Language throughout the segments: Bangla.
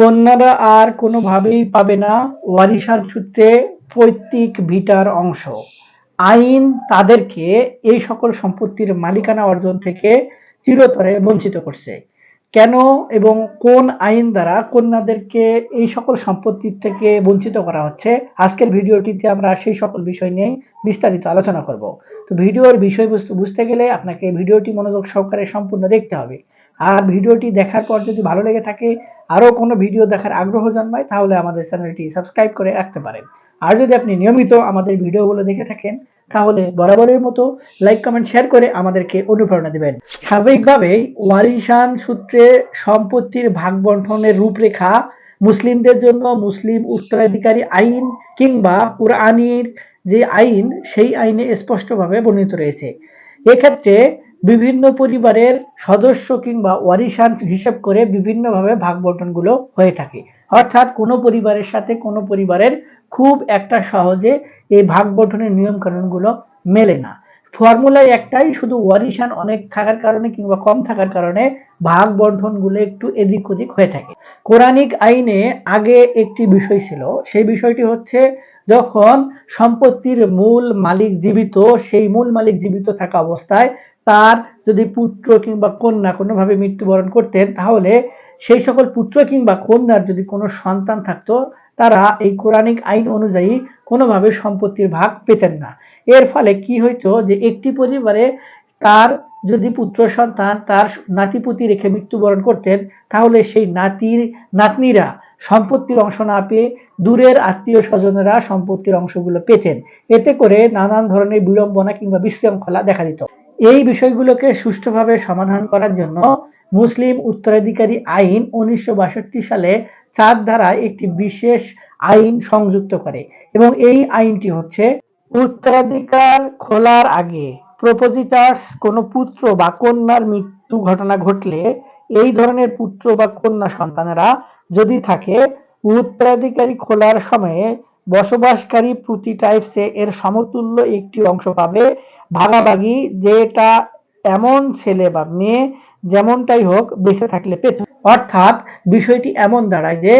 কন্যারা আর কোনোভাবেই পাবে না। ওয়ারিশান সূত্রে পৈতৃক ভিটার অংশ। আইন তাদেরকে এই সকল সম্পত্তির মালিকানা অর্জন থেকে চিরতরে বঞ্চিত করছে। কেন এবং কোন আইন দ্বারা কন্যাদেরকে এই সকল সম্পত্তির থেকে বঞ্চিত করা হচ্ছে, আজকের ভিডিওটিতে আমরা সেই সকল বিষয় নিয়ে বিস্তারিত আলোচনা করব। তো ভিডিওর বিষয়বস্তু বুঝতে গেলে আপনাকে ভিডিওটি মনোযোগ সহকারে সম্পূর্ণ দেখতে হবে। আর ভিডিওটি দেখার পর যদি ভালো লেগে থাকে, আরও কোনো ভিডিও দেখার আগ্রহ জন্মায়, তাহলে আমাদের চ্যানেলটি সাবস্ক্রাইব করে রাখতে পারেন। আর যদি আপনি নিয়মিত আমাদের ভিডিওগুলো দেখে থাকেন, তাহলে বরাবরের মতো লাইক, কমেন্ট, শেয়ার করে আমাদেরকে অনুপ্রেরণা দিবেন। স্বাভাবিকভাবেই ওয়ারিশান সূত্রে সম্পত্তির ভাগ বন্টনের রূপরেখা মুসলিমদের জন্য মুসলিম উত্তরাধিকারী আইন কিংবা কুরআনির যে আইন, সেই আইনে স্পষ্টভাবে বর্ণিত রয়েছে। এক্ষেত্রে বিভিন্ন পরিবারের সদস্য কিংবা ওয়ারিশান হিসেব করে বিভিন্নভাবে ভাগ বন্টনগুলো হয়ে থাকে। অর্থাৎ কোনো পরিবারের সাথে কোনো পরিবারের খুব একটা সহজে এই ভাগ বন্টনের নিয়ম কানুনগুলো মেলে না। ফর্মুলায় একটাই, শুধু ওয়ারিশান অনেক থাকার কারণে কিংবা কম থাকার কারণে ভাগ বন্টনগুলো একটু এদিক ওদিক হয়ে থাকে। কোরআনিক আইনে আগে একটি বিষয় ছিল, সেই বিষয়টি হচ্ছে যখন সম্পত্তির মূল মালিক জীবিত, সেই মূল মালিক জীবিত থাকা অবস্থায় তার যদি পুত্র কিংবা কন্যা কোনোভাবে মৃত্যুবরণ করতেন, তাহলে সেই সকল পুত্র কিংবা কন্যার যদি কোনো সন্তান থাকতো, তারা এই কোরআনিক আইন অনুযায়ী কোনোভাবে সম্পত্তির ভাগ পেতেন না। এর ফলে কি হইতো যে একটি পরিবারে তার যদি পুত্র সন্তান তার নাতিপুতি রেখে মৃত্যুবরণ করতেন, তাহলে সেই নাতির, নাতনিরা সম্পত্তির অংশ না পেয়ে দূরের আত্মীয় স্বজনেরা সম্পত্তির অংশগুলো পেতেন। এতে করে নানান ধরনের বিড়ম্বনা কিংবা বিশৃঙ্খলা দেখা দিত। এই বিষয়গুলোকে সুষ্ঠুভাবে সমাধান করার জন্য মুসলিম উত্তরাধিকারী আইন উনিশশো সালে চার ধারা একটি বিশেষ আইন সংযুক্ত করে এবং এই আইনটি হচ্ছে উত্তরাধিকার খোলার আগে প্রপোজিটার্স, কোনো পুত্র বা কন্যার মৃত্যু ঘটনা ঘটলে এই ধরনের পুত্র বা কন্যা সন্তানেরা যদি থাকে, উত্তরাধিকারী খোলার সময়ে বসবাসকারী প্রতি টাইপসে এর সমতুল্য একটি অংশ পাবে ভাগাভাগি যেটা এমন ছেলে বা মেয়ে যেমনটাই হোক বেঁচে থাকলে পেত। অর্থাৎ বিষয়টি এমন দাঁড়ায় যে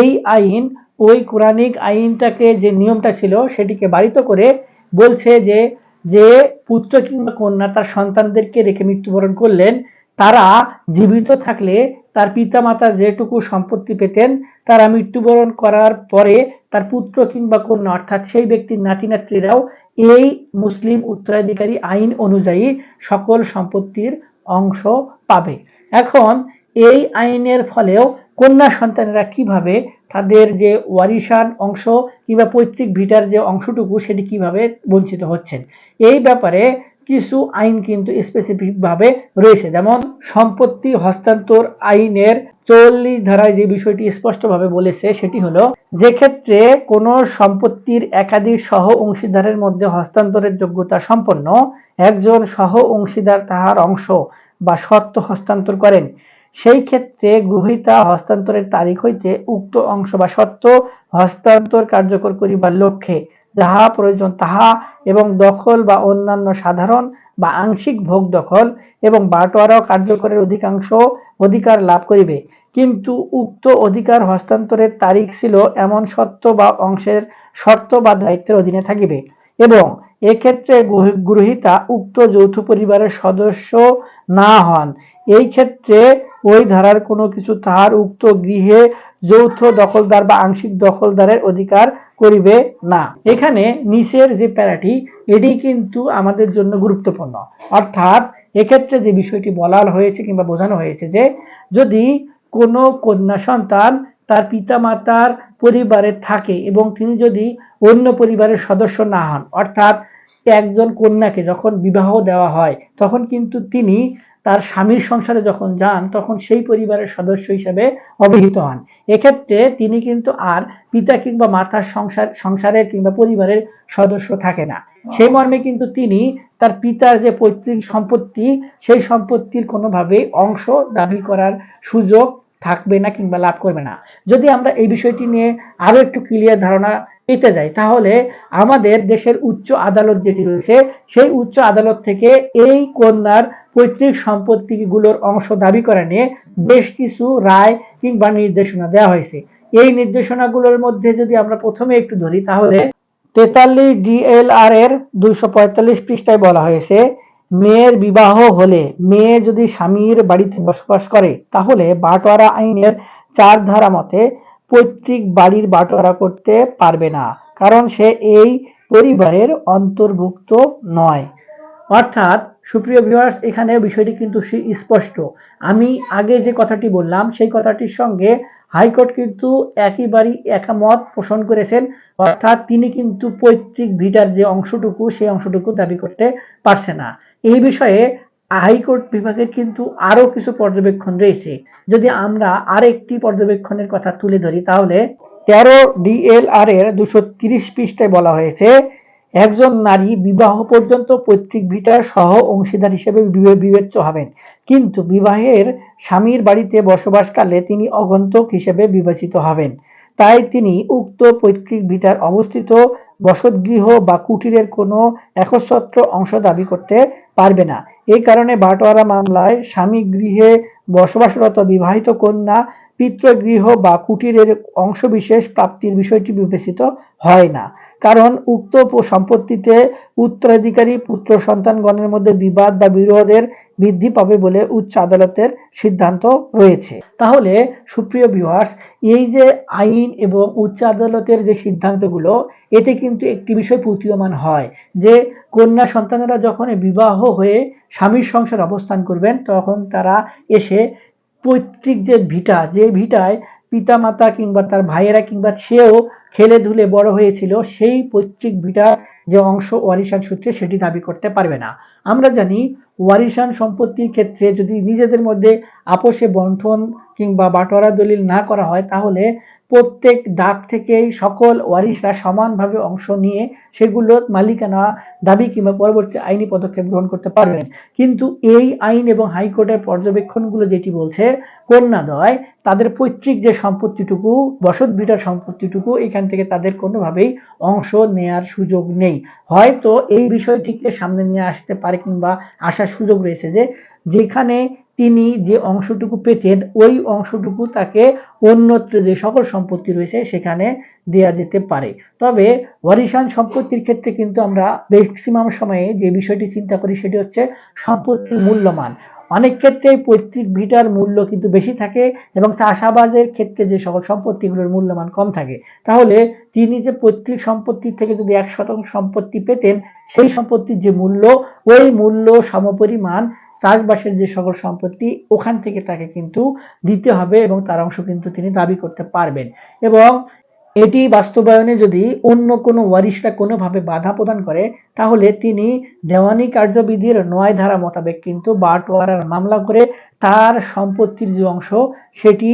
এই আইন, ওই কোরআনিক আইনটাকে যে নিয়মটা ছিল সেটিকে বাড়িত করে বলছে যে যে পুত্র কিংবা কন্যা তার সন্তানদেরকে রেখে মৃত্যুবরণ করলেন, তারা জীবিত থাকলে তার পিতামাতা যেটুকু সম্পত্তি পেতেন, তারা মৃত্যুবরণ করার পরে তার পুত্র কিংবা কন্যা, অর্থাৎ সেই ব্যক্তির নাতি নাতৃরাও এই মুসলিম উত্তরাধিকারী আইন অনুযায়ী সকল সম্পত্তির অংশ পাবে। এখন এই আইনের ফলেও কন্যা সন্তানেরা কীভাবে তাদের যে ওয়ারিশান অংশ কিংবা পৈতৃক ভিটার যে অংশটুকু সেটি কীভাবে বঞ্চিত হচ্ছেন? এই ব্যাপারে কিছু আইন কিন্তু স্পেসিফিক ভাবে রয়েছে। যেমন সম্পত্তি হস্তান্তর আইনের চল্লিশ ধারায় যে বিষয়টি স্পষ্টভাবে বলেছে সেটি হলো, যে ক্ষেত্রে কোনো সম্পত্তির একাধিক সহ অংশীদারের মধ্যে হস্তান্তরের যোগ্যতা সম্পন্ন, একজন সহ অংশীদার তাহার অংশ বা শর্ত হস্তান্তর করেন। সেই ক্ষেত্রে গৃহীতা হস্তান্তরের তারিখ হইতে উক্ত অংশ বা সত্য হস্তান্তর কার্যকর করিবার লক্ষ্যে যাহা প্রয়োজন তাহা এবং দখল বা অন্যান্য সাধারণ বা আংশিক ভোগ দখল এবং বাটোয়ারাও কার্যকরের অধিকাংশ অধিকার লাভ করিবে। কিন্তু উক্ত অধিকার হস্তান্তরের তারিখ ছিল এমন সত্য বা অংশের শর্ত বা দায়িত্বের অধীনে থাকিবে এবং এক্ষেত্রে গৃহীতা উক্ত যৌথ পরিবারের সদস্য না হন। এই ক্ষেত্রে ওই ধারার কোনো কিছু তাহার উক্ত গৃহে যৌথ দখলদার বা আংশিক দখলদারের অধিকার করিবে না। এখানে নিচের যে প্যারাটি, এটি কিন্তু আমাদের জন্য গুরুত্বপূর্ণ। অর্থাৎ, এক্ষেত্রে যে বিষয়টি বলা হয়েছে কিংবা বোঝানো হয়েছে যে, যদি কোনো কন্যা সন্তান তার পিতামাতার পরিবারে থাকে এবং তিনি যদি অন্য পরিবারের সদস্য না হন, অর্থাৎ একজন কন্যাকে যখন বিবাহ দেওয়া হয়, তখন কিন্তু তিনি তার স্বামীর সংসারে যখন যান, তখন সেই পরিবারের সদস্য হিসেবে অভিহিত হন। এক্ষেত্রে তিনি কিন্তু আর পিতা কিংবা মাতার সংসার, সংসারের কিংবা পরিবারের সদস্য থাকে না। সেই মর্মে কিন্তু তিনি তার পিতার যে পৈতৃক সম্পত্তি, সেই সম্পত্তির কোনোভাবেই অংশ দাবি করার সুযোগ থাকবে না কিংবা লাভ করবে না। যদি আমরা এই বিষয়টি নিয়ে আরও একটু ক্লিয়ার ধারণা পেতে যাই, তাহলে আমাদের দেশের উচ্চ আদালত যেটি রয়েছে, সেই উচ্চ আদালত থেকে এই কন্যার পৈতৃক সম্পত্তিগুলোর অংশ দাবি করা নিয়ে বেশ কিছু রায় কিংবা নির্দেশনা দেওয়া হয়েছে। এই নির্দেশনাগুলোর মধ্যে যদি আমরা প্রথমে একটু ধরি, তাহলে তেতাল্লিশ ডিএলআর এর দুইশো পঁয়তাল্লিশ পৃষ্ঠায় বলা হয়েছে মেয়ের বিবাহ হলে মেয়ে যদি স্বামীর বাড়িতে বসবাস করে, তাহলে বাটোয়ারা আইনের চার ধারা মতে পৈতৃক বাড়ির বাটোয়ারা করতে পারবে না, কারণ সে এই পরিবারের অন্তর্ভুক্ত নয়। অর্থাৎ, সুপ্রিয় ভিউয়ার্স এখানে বিষয়টি কিন্তু স্পষ্ট। আমি আগে যে কথাটি বললাম, সেই কথাটির সঙ্গে হাইকোর্ট কিন্তু একইবারই একামত পোষণ করেছেন। অর্থাৎ, তিনি কিন্তু পৈতৃক ভিটার যে অংশটুকু, সেই অংশটুকু দাবি করতে পারছে না। এই বিষয়ে হাইকোর্ট বিভাগের কিন্তু আরও কিছু পর্যবেক্ষণ রয়েছে। যদি আমরা আর একটি পর্যবেক্ষণের কথা তুলে ধরি, তাহলে তেরো ডিএলআর এর দুশো তিরিশ পৃষ্ঠায় বলা হয়েছে, একজন নারী বিবাহ পর্যন্ত পৈতৃক ভিটার সহ অংশীদার হিসেবে বিবেচ্য হবেন। কিন্তু বিবাহের স্বামীর বাড়িতে বসবাসকালে তিনি অগন্তক হিসেবে বিবেচিত হবেন। তাই তিনি উক্ত পৈতৃক ভিটার অবস্থিত বসতগৃহ বা কুটিরের কোনো একচ্ছত্র অংশ দাবি করতে পারবে না। এই কারণে বাটোয়ারা মামলায় স্বামী গৃহে বসবাসরত বিবাহিত কন্যা, পিতৃগৃহ বা কুটিরের অংশবিশেষ প্রাপ্তির বিষয়টি বিবেচিত হয় না। কারণ উক্ত সম্পত্তিতে উত্তরাধিকারী, পুত্র, সন্তানগণের মধ্যে বিবাদ বা বিরোধের বৃদ্ধি পাবে বলে উচ্চ আদালতের সিদ্ধান্ত রয়েছে। তাহলে সুপ্রিয় ভিউয়ার্স এই যে আইন এবং উচ্চ আদালতের যে সিদ্ধান্তগুলো, এতে কিন্তু একটি বিষয় প্রতীয়মান হয় যে, কন্যা সন্তানেরা যখন বিবাহ হয়ে স্বামীর সংসার অবস্থান করবেন, তখন তারা এসে পৈতৃক যে ভিটা, যে ভিটায় পিতামাতা কিংবা তার ভাইয়েরা কিংবা সেও খেলে ধুলে বড় হয়েছিল, সেই পৈতৃক ভিটার যে অংশ ওয়ারিশান সূত্রে সেটি দাবি করতে পারবে না। আমরা জানি ওয়ারিশান সম্পত্তির ক্ষেত্রে যদি নিজেদের মধ্যে আপোষে বন্টন কিংবা বাটোয়ারা দলিল না করা হয়, তাহলে প্রত্যেক দাগ থেকেই সকল ওয়ারিশরা সমানভাবে অংশ নিয়ে সেগুলোর মালিকানা দাবি কিংবা পরবর্তী আইনি পদক্ষেপ গ্রহণ করতে পারবেন। কিন্তু এই আইন এবং হাইকোর্টের পর্যবেক্ষণগুলো যেটি বলছে, কন্যাদয়, তাদের পৈতৃক যে সম্পত্তিটুকু, বসত ভিটার সম্পত্তিটুকু, এখান থেকে তাদের কোনোভাবেই অংশ নেয়ার সুযোগ নেই। হয়তো এই বিষয়টিকে সামনে নিয়ে আসতে পারে কিংবা আসার সুযোগ রয়েছে যে, যেখানে তিনি যে অংশটুকু পেতেন, ওই অংশটুকু তাকে অন্যত্র যে সকল সম্পত্তি রয়েছে সেখানে দেয়া যেতে পারে। তবে ওয়ারিশান সম্পত্তির ক্ষেত্রে কিন্তু আমরা ম্যাক্সিমাম সময়ে যে বিষয়টি চিন্তা করি সেটি হচ্ছে সম্পত্তির মূল্যমান। অনেক ক্ষেত্রে পৈতৃক ভিটার মূল্য কিন্তু বেশি থাকে এবং চাষাবাদের ক্ষেত্রে যে সকল সম্পত্তিগুলোর মূল্যমান কম থাকে। তাহলে তিনি যে পৈতৃক সম্পত্তি থেকে যদি এক শতাংশ সম্পত্তি পেতেন, সেই সম্পত্তির যে মূল্য, ওই মূল্য সমপরিমাণ চাষবাসের যে সকল সম্পত্তি, ওখান থেকে তাকে কিন্তু দিতে হবে এবং তার অংশ কিন্তু তিনি দাবি করতে পারবেন। এবং এটি বাস্তবায়নে যদি অন্য কোনো ওয়ারিশরা কোনোভাবে বাধা প্রদান করে, তাহলে তিনি দেওয়ানি কার্যবিধির নয় ধারা মোতাবেক কিন্তু বাটোয়ারার মামলা করে তার সম্পত্তির যে অংশ, সেটি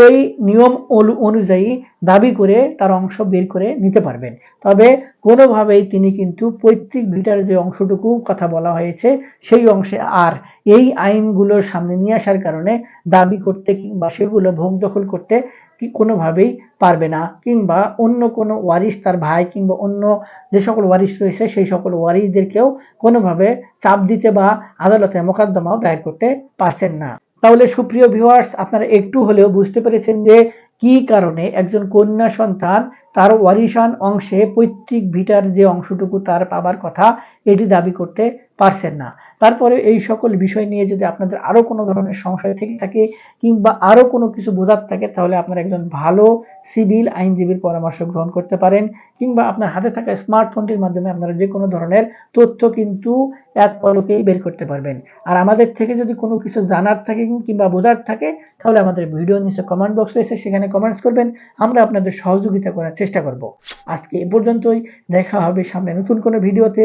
ওই নিয়ম অনু- অনুযায়ী দাবি করে তার অংশ বের করে নিতে পারবেন। তবে কোনোভাবেই তিনি কিন্তু পৈতৃক ভিটার যে অংশটুকু কথা বলা হয়েছে, সেই অংশে আর এই আইনগুলোর সামনে নিয়ে আসার কারণে দাবি করতে কিংবা সেগুলো ভোগ দখল করতে কোনোভাবেই পারবে না। কিংবা অন্য কোনো ওয়ারিশ তার ভাই কিংবা অন্য যে সকল ওয়ারিশ রয়েছে, সেই সকল ওয়ারিশদেরকেও কোনোভাবে চাপ দিতে বা আদালতে মোকদ্দমাও দায়ের করতে পারছেন না। তাহলে সুপ্রিয় ভিউয়ার্স আপনারা একটু হলেও বুঝতে পেরেছেন যে কি কারণে একজন কন্যা সন্তান তার ওয়ারিশান অংশে পৈতৃক ভিটার যে অংশটুকু তার পাবার কথা এটি দাবি করতে পারছেন না। তারপরে এই সকল বিষয় নিয়ে যদি আপনাদের আরও কোনো ধরনের সংশয় থেকে থাকে কিংবা আরও কোনো কিছু বোঝার থাকে, তাহলে আপনারা একজন ভালো সিভিল আইনজীবীর পরামর্শ গ্রহণ করতে পারেন কিংবা আপনার হাতে থাকা স্মার্টফোনটির মাধ্যমে আপনারা যে কোনো ধরনের তথ্য কিন্তু এক পলকেই বের করতে পারবেন। আর আমাদের থেকে যদি কোনো কিছু জানার থাকে কিংবা বোঝার থাকে, তাহলে আমাদের ভিডিও নিচে কমেন্ট বক্স রয়েছে, সেখানে কমেন্টস করবেন। আমরা আপনাদের সহযোগিতা করার চেষ্টা করব। আজকে এ পর্যন্তই, দেখা হবে সামনে নতুন কোনো ভিডিওতে।